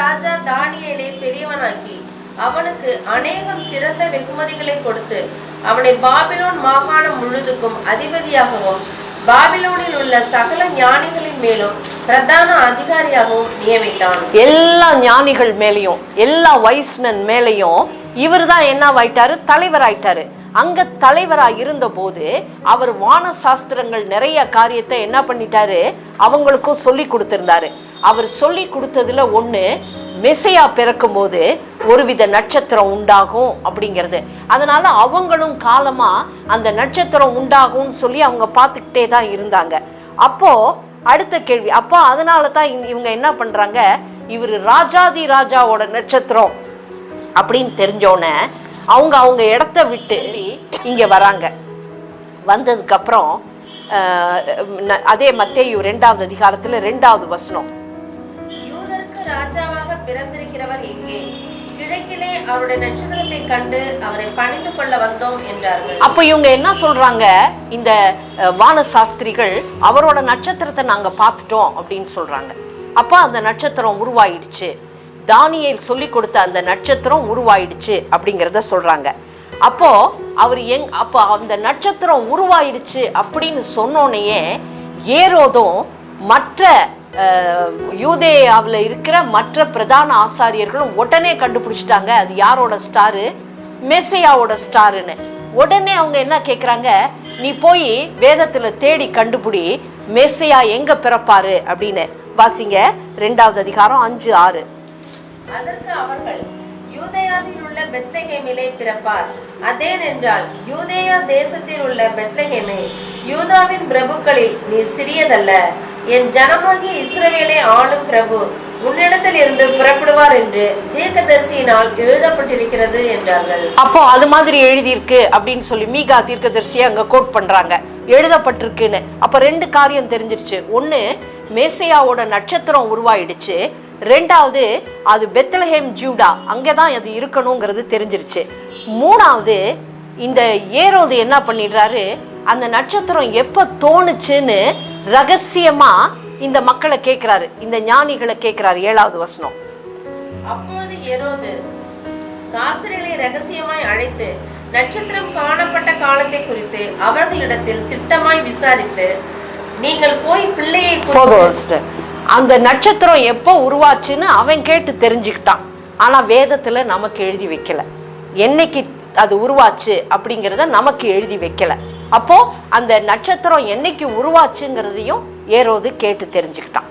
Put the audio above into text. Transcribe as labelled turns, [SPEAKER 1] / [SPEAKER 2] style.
[SPEAKER 1] ராஜா தானியலை பெரியவனாக்கி அவனுக்கு அநேகம் சிறந்த வெகுமதிகளை கொடுத்து அவனை பாபிலோன் மாகாணம் முழுதுக்கும் அதிபதியாகவும் பாபிலோனில் உள்ள சகல ஞானிகளின் மேலும் பிரதான அதிகாரியாகவும் நியமித்தான்.
[SPEAKER 2] எல்லா ஞானிகள் மேலையும் எல்லா வைஸ்மென் மேலையும் இவர் தான் என்னவாயிட்டாரு தலைவராயிட்டாரு. அங்க தலைவரா இருந்த போது அவர் வான சாஸ்திரங்கள் நிறைய காரியத்தை என்ன பண்ணிட்டாரு? அவங்களுக்கும் சொல்லி கொடுத்திருந்தாரு. அவர் சொல்லி கொடுத்ததுல ஒண்ணு மெசையா பிறக்கும் போது ஒருவித நட்சத்திரம் உண்டாகும் அப்படிங்கிறது. அதனால அவங்களும் காலமா அந்த நட்சத்திரம் உண்டாகும்னு சொல்லி அவங்க பார்த்துக்கிட்டே தான் இருந்தாங்க. அப்போ அடுத்த கேள்வி அப்போ அதனால தான் இவங்க என்ன பண்றாங்க? இவர் ராஜாதி ராஜாவோட நட்சத்திரம் அப்படின்னு தெரிஞ்சோன்னே அவங்க அவங்க இடத்த விட்டு இங்க வராங்க. வந்ததுக்கு அப்புறம் அஹ், ந- அதே மத்தேயு ரெண்டாவது அதிகாரத்துல ரெண்டாவது வசனம்.
[SPEAKER 1] ராஜாவாக பிறந்திருக்கிறவர் எங்கே? கிழக்கிலே அவருடைய நட்சத்திரத்தை கண்டு அவரை பணிந்து கொள்ள வந்தோம் என்றார்கள்.
[SPEAKER 2] அப்ப இவங்க என்ன சொல்றாங்க? இந்த வான சாஸ்திரிகள் அவரோட நட்சத்திரத்தை நாங்க பார்த்துட்டோம் அப்படின்னு சொல்றாங்க. அப்ப அந்த நட்சத்திரம் உருவாயிடுச்சு. தானியல் சொல்லி கொடுத்த அந்த நட்சத்திரம் உருவாயிடுச்சு அப்படிங்கிறத சொல்றாங்க. அப்போ அவர் எங் அப்போ அந்த நட்சத்திரம் உருவாயிடுச்சு அப்படின்னு சொன்னோனையே ஏரோதும் மற்ற யூதேயாவில் இருக்கிற மற்ற பிரதான ஆசாரியர்களும் உடனே கண்டுபிடிச்சிட்டாங்க. அது யாரோட ஸ்டாரு? மெசையாவோட ஸ்டாருன்னு. உடனே அவங்க என்ன கேட்குறாங்க நீ போய் வேதத்தில் தேடி கண்டுபிடி மெஸ்ஸையா எங்க பிறப்பாரு அப்படின்னு. வாசிங்க ரெண்டாவது அதிகாரம் அஞ்சு ஆறு.
[SPEAKER 1] அதற்கு அவர்கள் யூதேயாவில் உள்ள பெத்லகேமிலே பிறப்பார். அதேனென்றால் யூதேயா தேசத்தில் உள்ள பெத்லகேமே யூதாவின் பிரபுக்களில் நீ சிறியதல்ல. என் ஜனமாகிய இஸ்ரவேலை ஆளும் பிரபு உன்னிடத்தில் இருந்து புறப்படுவார் என்று தீர்க்கதரிசியினால் எழுதப்பட்டிருக்கிறது என்றார்கள்.
[SPEAKER 2] அப்போ அது மாதிரி எழுதியிருக்கு அப்படின்னு சொல்லி மீகா தீர்க்கதரிசியை அங்க கோட் பண்றாங்க. எழுதப்பட்டிருக்குன்னு. அப்ப ரெண்டு காரியம் தெரிஞ்சிருச்சு. ஒண்ணு மேசையாவோட நட்சத்திரம் உருவாயிடுச்சு. ரெண்டாவது அது பெத்லஹேம் ஜூடா. அங்கதான் அது இருக்கணுங்கிறது தெரிஞ்சிருச்சு. மூணாவது இந்த ஏரோது என்ன பண்ணிடுறாரு? அந்த நட்சத்திரம் எப்ப தோணுச்சுன்னு ரகசியமா இந்த மக்களை கேட்கிறாரு இந்த ஞானிகளை கேட்கிறாரு ஏழாவது வசனம்.
[SPEAKER 1] அப்பொழுது எரோது சாஸ்திரிகளை ரகசியமாய் அழைத்து நட்சத்திரம் காணப்பட்ட காலத்தை குறித்து அவர்களிடத்தில் திட்டமாய் விசாரித்து நீங்கள் போய் பிள்ளையை.
[SPEAKER 2] அந்த நட்சத்திரம் எப்போ உருவாச்சுன்னு அவன் கேட்டு தெரிஞ்சுக்கிட்டான். ஆனா வேதத்துல நமக்கு எழுதி வைக்கல. என்னைக்கு அது உருவாச்சு அப்படிங்கிறத நமக்கு எழுதி வைக்கல. அப்போ அந்த நட்சத்திரம் என்னைக்கு உருவாச்சுங்கிறதையும் ஏறோது கேட்டு தெரிஞ்சுக்கிட்டான்.